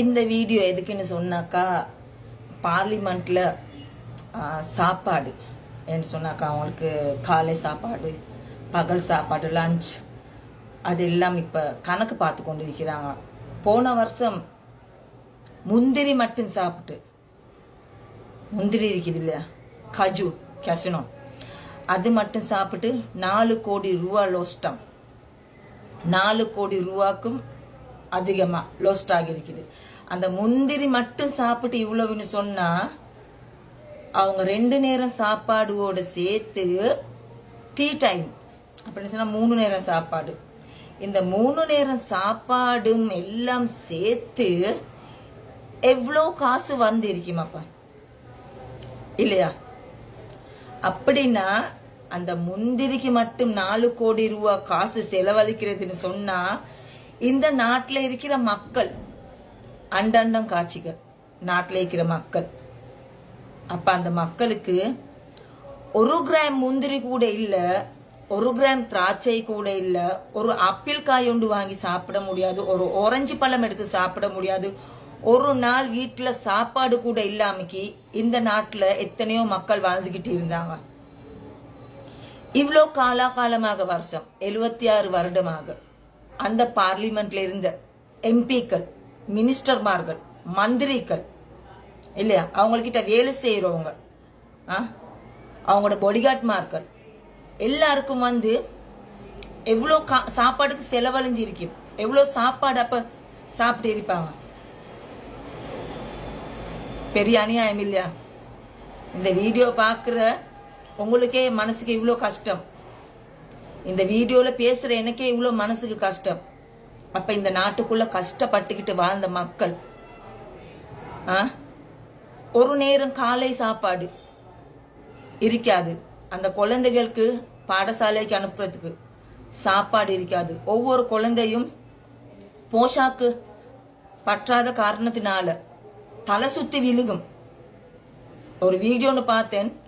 இந்த வீடியோ எதுக்குன்னு சொன்னாக்கா பார்லிமெண்ட்ல சாப்பாடு. என்று சொன்னாக்கா அவங்களுக்கு காலை சாப்பாடு பகல் சாப்பாடு லஞ்ச் அது எல்லாம் இப்போ கணக்கு பார்த்து கொண்டு இருக்கிறாங்க போன வருஷம் முந்திரி மட்டும் சாப்பிட்டு முந்திரி இருக்குது இல்லையா? கஜு கசினோ அது மட்டும் சாப்பிட்டு நாலு கோடி ரூபா லோஸ்டம் நாலு கோடி ரூபாக்கும் அதிகமா லோஸ்ட் ஆகியிருக்குது. அந்த முந்திரி மட்டும் சாப்பிட்டு இவ்வளவுன்னு சொன்னால் அவங்க ரெண்டு நேரம் சாப்பாடுவோடு சேர்த்து டீ டைம் அப்படின்னு சொன்னா மூணு நேரம் சாப்பாடு. இந்த மூணு நேரம் சாப்பாடும் எல்லாம் சேர்த்து எவ்வளோ காசு வந்து இருக்குமாப்பா இல்லையா? அப்படின்னா அந்த முந்திரிக்கு மட்டும் நாலு கோடி ரூபா காசு செலவழிக்கிறதுன்னு சொன்னா இந்த நாட்டில் இருக்கிற மக்கள் அண்டண்டம் காட்சிகள் நாட்டில் இருக்கிற மக்கள். அப்ப அந்த மக்களுக்கு ஒரு கிராம் முந்திரி கூட இல்லை ஒரு கிராம் திராட்சை கூட இல்லை ஒரு ஆப்பிள் காய் ஒன்று வாங்கி சாப்பிட முடியாது ஒரு ஆரஞ்சு பழம் எடுத்து சாப்பிட முடியாது ஒரு நாள் வீட்டில் சாப்பாடு கூட இல்லாமக்கி இந்த நாட்டில் எத்தனையோ மக்கள் வாழ்ந்துக்கிட்டு இருந்தாங்க. இவ்வளோ காலாகாலமாக வருஷம் எழுபத்தி ஆறு வருடமாக. அந்த பார்லிமெண்ட்ல இருந்த எம்பிக்கள் மினிஸ்டர்மார்கள் மந்திரிகள் இல்லையா? அவங்கக்கிட்ட வேலை செய்கிறவங்க ஆ? அவங்களோட பொடிகாட்மார்கள் எல்லாருக்கும் வந்து எவ்வளோ கா சாப்பாடுக்கு செலவழிஞ்சு இருக்கும் எவ்வளோ சாப்பாடு அப்போ சாப்பிட்டு இருப்பாங்க? பெரிய அநியாயம் இல்லையா? இந்த வீடியோ பார்க்குற உங்களுக்கே மனசுக்கு இவ்வளோ கஷ்டம். இந்த வீடியோவில் பேசுகிற எனக்கே இவ்வளோ மனசுக்கு கஷ்டம். அப்போ இந்த நாட்டுக்குள்ள கஷ்டப்பட்டுக்கிட்டு வாழ்ந்த மக்கள் ஆ? ஒரு நேரம் காலை சாப்பாடு இருக்காது. அந்த குழந்தைகளுக்கு பாடசாலைக்கு அனுப்புறதுக்கு சாப்பாடு இருக்காது. ஒவ்வொரு குழந்தையும் போஷாக்கு பற்றாத காரணத்தினால தலை சுத்தி விழுகும். ஒரு வீடியோன்னு பார்த்தேன்.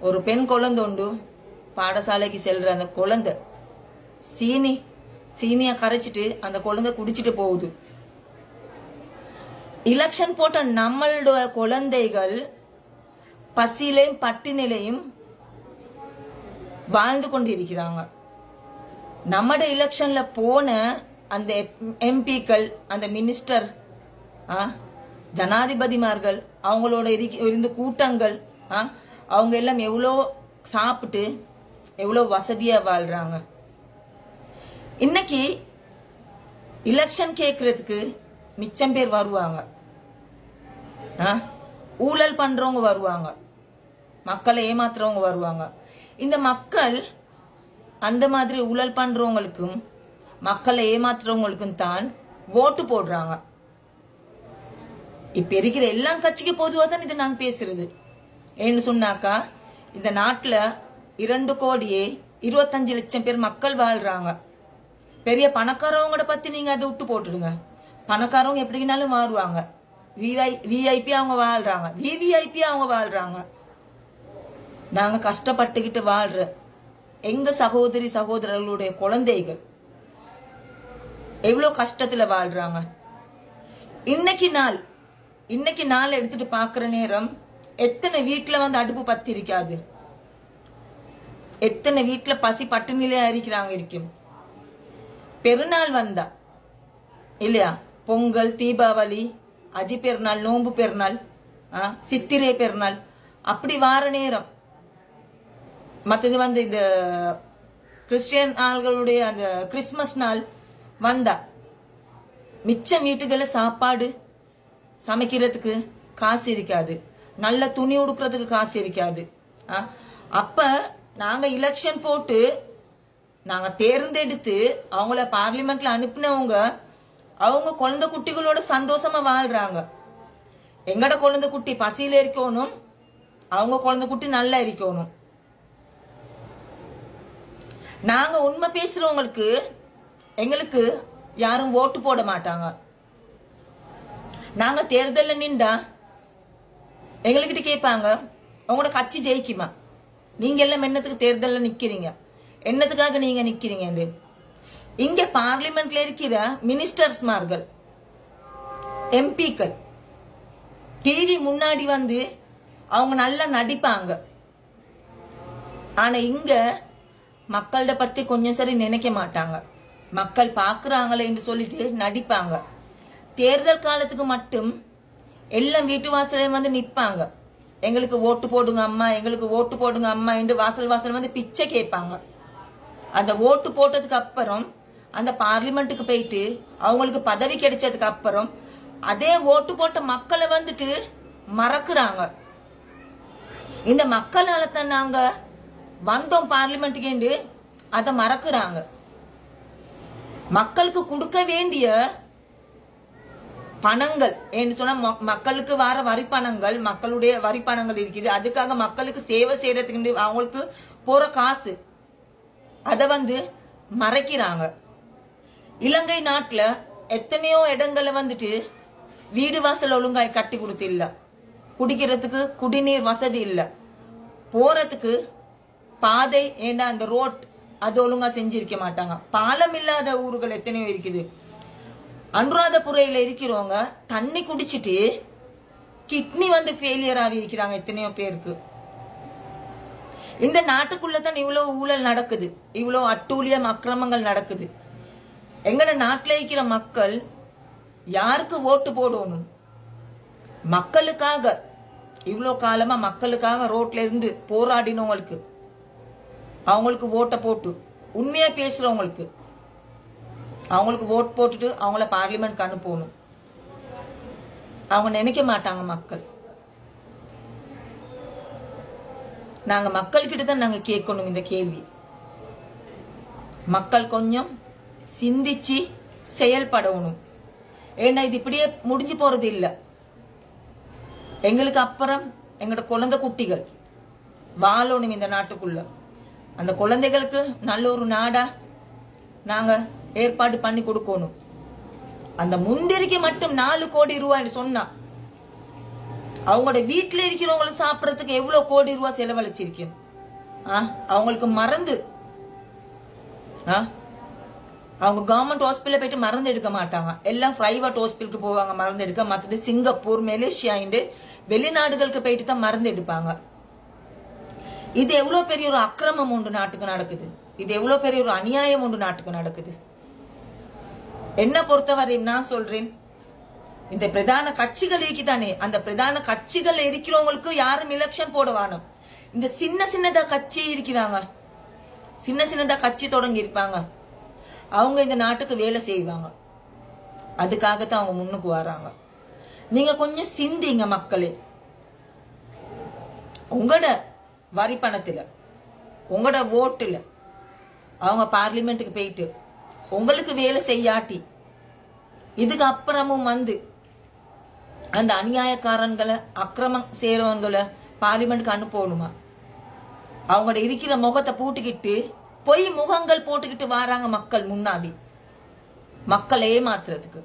ஒரு பெண் குழந்தை உண்டு. பாடசாலைக்கு செல்ற அந்த குழந்தை சீனி சீனியை கரைச்சிட்டு அந்த குழந்தை குடிச்சிட்டு போகுது. எலெக்ஷன் போட்ட நம்மளோட குழந்தைகள் பசியிலையும் பட்டினிலையும் வாழ்ந்து கொண்டு இருக்கிறாங்க நம்மட எலெக்ஷன்ல போன அந்த எம்பிக்கள் அந்த மினிஸ்டர் ஆ ஜனாதிபதிமார்கள் அவங்களோட இருந்து கூட்டங்கள் ஆ அவங்க எல்லாம் எவ்வளோ சாப்பிட்டு எவ்வளோ வசதியாக வாழ்கிறாங்க இன்னைக்கு எலெக்ஷன் கேட்கறதுக்கு மிச்சம் பேர் வருவாங்க. ஆ? ஊழல் பண்றவங்க வருவாங்க. மக்களை ஏமாத்துறவங்க வருவாங்க. இந்த மக்கள் அந்த மாதிரி ஊழல் பண்றவங்களுக்கும் மக்களை ஏமாத்துறவங்களுக்கும் தான் ஓட்டு போடுறாங்க. இப்ப இருக்கிற எல்லா கட்சிக்கு பொதுவாக தான் இது நாங்க பேசுறது. ஏன்னு சொன்னாக்கா இந்த நாட்டுல இரண்டு கோடியே இருபத்தஞ்சு லட்சம் பேர் மக்கள் வாழ்றாங்க. பெரிய பணக்காரவங்கள பத்தி நீங்க அதை விட்டு போட்டுடுங்க. பணக்காரவங்க எப்படினாலும் மாறுவாங்க. விஐ விஐபி அவங்க வாழ்றாங்க. விவிஐபி அவங்க வாழ்றாங்க. நாங்க கஷ்டப்பட்டுக்கிட்டு வாழ்ற எங்க சகோதரி சகோதரர்களுடைய குழந்தைகள் எவ்வளவு கஷ்டத்துல வாழ்றாங்க. இன்னைக்கு நாள் இன்னைக்கு நாள் எடுத்துட்டு பாக்குற நேரம் எத்தனை வீட்டுல வந்து அடுப்பு பத்தி இருக்காது எத்தனை வீட்டுல பசி பட்டினிலே அரிக்கிறாங்க இருக்கும் பெருநாள் வந்தா இல்லையா? பொங்கல் தீபாவளி அஜி பெருநாள் நோம்பு பெருநாள் ஆ, சித்திரை பெருநாள் அப்படி வார நேரம். மற்றது வந்து இந்த கிறிஸ்டியன் ஆள்களுடைய அந்த கிறிஸ்மஸ் நாள் வந்தா மிச்சம் வீட்டுகளில் சாப்பாடு சமைக்கிறதுக்கு காசு இருக்காது. நல்ல துணி உடுக்கிறதுக்கு காசு இருக்காது. ஆ? நாங்கள் எலெக்ஷன் போட்டு நாங்கள் தேர்ந்தெடுத்து அவங்கள பார்லிமெண்ட்ல அனுப்பினவங்க அவங்க குழந்தை குட்டிகளோட சந்தோஷமா வாழ்றாங்க. எங்கட குழந்தை குட்டி பசியில இருக்கணும் அவங்க குழந்தை குட்டி நல்லா இருக்கணும். நாங்க உண்மை பேசுறவங்களுக்கு எங்களுக்கு யாரும் ஓட்டு போட மாட்டாங்க. நாங்க தேர்தலில் நின்றா எங்ககிட்ட கேட்பாங்க உங்களோட கட்சி ஜெயிக்குமா? நீங்க எல்லாம் என்னத்துக்கு தேர்தலில் நிக்கிறீங்க? என்னத்துக்காக நீங்க நிக்கிறீங்க இங்க பார்லிமெண்ட்ல இருக்கிற மினிஸ்டர்ஸ்மார்கள் எம்பிக்கள் டிவி முன்னாடி வந்து அவங்க நல்லா நடிப்பாங்க. ஆனா இங்க மக்கள்கிட்ட பத்தி கொஞ்சம் சரி நினைக்க மாட்டாங்க. மக்கள் பாக்குறாங்களே என்று சொல்லிட்டு நடிப்பாங்க. தேர்தல் காலத்துக்கு மட்டும் எல்லாம் வீட்டு வாசலையும் வந்து நிற்பாங்க எங்களுக்கு ஓட்டு போடுங்க அம்மா எங்களுக்கு ஓட்டு போடுங்க அம்மா என்று வாசல் வாசல் வந்து பிச்சை கேட்பாங்க. அந்த ஓட்டு போட்டதுக்கு அப்புறம் அந்த பார்லிமெண்ட்டுக்கு போயிட்டு அவங்களுக்கு பதவி கிடைச்சதுக்கு அப்புறம் அதே ஓட்டு போட்ட மக்களை வந்துட்டு மறக்குறாங்க. இந்த மக்களால தான் நாங்க வந்தோம் பார்லிமெண்ட்டுக்கு அதை மறக்குறாங்க. மக்களுக்கு கொடுக்க வேண்டிய பணங்கள். என்று சொன்னா மக்களுக்கு வர வரி பணங்கள் மக்களுடைய வரி பணங்கள் இருக்குது. அதுக்காக மக்களுக்கு சேவை செய்யறதுக்கு அவங்களுக்கு போற காசு. அதை வந்து மறைக்கிறாங்க. இலங்கை நாட்டுல எத்தனையோ இடங்கள்ல வந்துட்டு வீடு வாசல் ஒழுங்காய் கட்டி கொடுத்து இல்ல. குடிக்கிறதுக்கு குடிநீர் வசதி இல்ல. போறதுக்கு பாதை ஏண்டா அந்த ரோட் அது ஒழுங்கா செஞ்சிருக்க மாட்டாங்க. பாலம் இல்லாத ஊர்கள் எத்தனையோ இருக்குது. அனுராதபுரையில் இருக்கிறவங்க தண்ணி குடிச்சிட்டு கிட்னி வந்து ஃபெயிலியர் ஆகி இருக்கிறாங்க எத்தனையோ பேருக்கு. இந்த நாட்டுக்குள்ள தான் இவ்வளோ ஊழல் நடக்குது. இவ்வளோ அட்டூழியம் அக்கிரமங்கள் நடக்குது. எங்களை நாட்டில் இருக்கிற மக்கள் யாருக்கு ஓட்டு போடணும்? மக்களுக்காக. இவ்வளோ காலமாக மக்களுக்காக ரோட்ல இருந்து போராடினவங்களுக்கு. அவங்களுக்கு ஓட்டை போட்டு. உண்மையாக பேசுகிறவங்களுக்கு அவங்களுக்கு ஓட் போட்டுட்டு அவங்கள பார்லிமெண்ட்க்கு அனுப்பணும். அவங்க நினைக்க மாட்டாங்க மக்கள். நாங்க மக்கள்கிட்ட தான் நாங்க கேட்கணும் இந்த கேள்வி. மக்கள் கொஞ்சம் சிந்திச்சு செயல்படணும். ஏன்னா இது இப்படியே முடிஞ்சு போறது இல்லை. எங்களுக்கு அப்புறம் எங்களோட குழந்தை குட்டிகள் வாழணும் இந்த நாட்டுக்குள்ள. அந்த குழந்தைகளுக்கு நல்ல ஒரு நாடா நாங்கள் ஏற்பாடு பண்ணி கொடுக்கணும். அந்த முந்திரிக்கு மட்டும் நாலு கோடி ரூபாய் சொன்னா அவங்களோட வீட்டில் இருக்கிறவங்களுக்கு சாப்பிட்றதுக்கு எவ்வளோ கோடி ரூபாய் செலவழிச்சிருக்கேன்? ஆ அவங்களுக்கு மறந்து ஆ அவங்க கவர்மெண்ட் ஹாஸ்பிட்டல் போயிட்டு மருந்து எடுக்க மாட்டாங்க. எல்லாம் பிரைவேட் ஹாஸ்பிட்டலுக்கு போவாங்க மருந்து எடுக்க. மற்றது சிங்கப்பூர் மலேசியா இண்டு வெளிநாடுகளுக்கு போயிட்டு தான் மருந்து எடுப்பாங்க. இது எவ்வளோ பெரிய ஒரு அக்கிரமம் உண்டு நாட்டுக்கு நடக்குது. இது எவ்வளோ பெரிய ஒரு அநியாயம் உண்டு நாட்டுக்கு நடக்குது. என்ன பொறுத்தவரையும் நான் சொல்றேன். இந்த பிரதான கட்சிகள் இருக்குதானே? அந்த பிரதான கட்சிகள் இருக்கிறவங்களுக்கு யாரும் எலெக்ஷன் போட வேணும் இந்த சின்ன சின்னதா கட்சி இருக்கிறாங்க. சின்ன சின்னதா கட்சி தொடங்கி இருப்பாங்க. அவங்க இந்த நாட்டுக்கு வேலை செய்வாங்க. அதுக்காகத்தான் அவங்க முன்னுக்கு வராங்க. நீங்க கொஞ்சம் சிந்திங்க மக்களே. உங்களோட வரி பணத்துல உங்களோட ஓட்டுல அவங்க பார்லிமெண்ட்டுக்கு போயிட்டு உங்களுக்கு வேலை செய்யாட்டி இதுக்கு அப்புறமும் வந்து அந்த அநியாயக்காரன்களை அக்கிரமம் செய்கிறவங்களை பார்லிமெண்ட்க்கு அனுப்பணுமா? அவங்களோட இருக்கிற முகத்தை பூட்டிக்கிட்டு பொய் முகங்கள் போட்டுக்கிட்டு வராங்க மக்கள் முன்னாடி. மக்கள் ஏமாத்துறதுக்கு.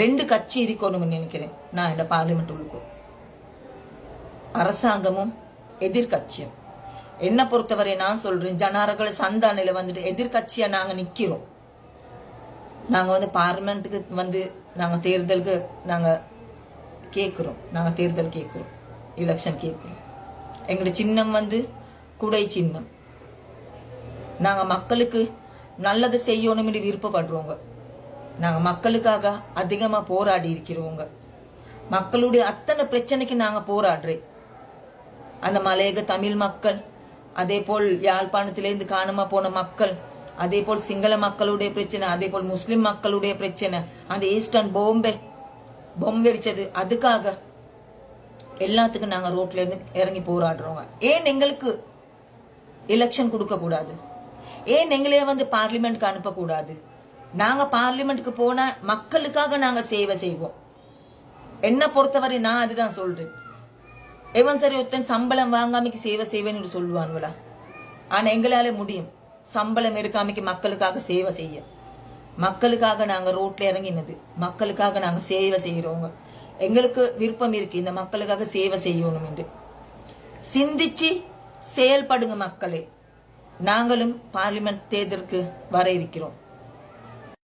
ரெண்டு கட்சி இருக்கணும்னு நினைக்கிறேன் நான் இந்த பார்லிமெண்ட் உள்ளுக்கும் அரசாங்கமும் எதிர்கட்சியும் என்ன பொறுத்தவரை நான் சொல்றேன் ஜனார்கள் சந்தானில வந்துட்டு எதிர்கட்சியா நாங்க நிக்கிறோம். நாங்க வந்து பார்லிமெண்ட்டுக்கு வந்து நாங்க தேர்தலுக்கு நாங்க கேட்குறோம் நாங்க தேர்தல் கேட்குறோம் எலெக்ஷன் கேட்குறோம் எங்களோட சின்னம் வந்து குடை சின்னம். நாங்க மக்களுக்கு நல்லது செய்யணும்னு விருப்பப்படுறோங்க நாங்க மக்களுக்காக அதிகமா போராடி இருக்கிறோங்க மக்களுடைய அத்தனை பிரச்சனைக்கு நாங்க போராடுறேன் அந்த மலையக தமிழ் மக்கள் அதே போல் யாழ்ப்பாணத்திலேருந்து காணாம போன மக்கள் அதே போல் சிங்கள மக்களுடைய பிரச்சனை அதே போல் முஸ்லிம் மக்களுடைய பிரச்சனை. அந்த ஈஸ்டர்ன் பாம்பே பொம்பெடிச்சது. அதுக்காக எல்லாத்துக்கும் நாங்கள் ரோட்ல இருந்து இறங்கி போராடுறோங்க. ஏன் எங்களுக்கு எலெக்ஷன் கொடுக்க கூடாது ஏன் எங்களையே வந்து பார்லிமெண்ட்க்கு அனுப்பக்கூடாது? நாங்க பார்லிமெண்ட்க்கு போனா மக்களுக்காக நாங்க சேவை செய்வோம். என்ன பொறுத்தவரை நான் அதுதான் சொல்றேன். எவன் சரி ஒருத்தன் சம்பளம் வாங்காமைக்கு சேவை செய்வேன்னு சொல்லுவானுங்களா ஆனா எங்களால முடியும். சம்பளம் எடுக்காமைக்கு மக்களுக்காக சேவை செய்ய. மக்களுக்காக நாங்க ரோட்ல இறங்கினது மக்களுக்காக நாங்க சேவை செய்யறோங்க எங்களுக்கு விருப்பம் இருக்கு இந்த மக்களுக்காக சேவை செய்யணும் என்று. சிந்திச்சு செயல்படுங்க மக்களே. நாங்களும் பார்லிமெண்ட் தேர்தலுக்கு வர இருக்கிறோம்.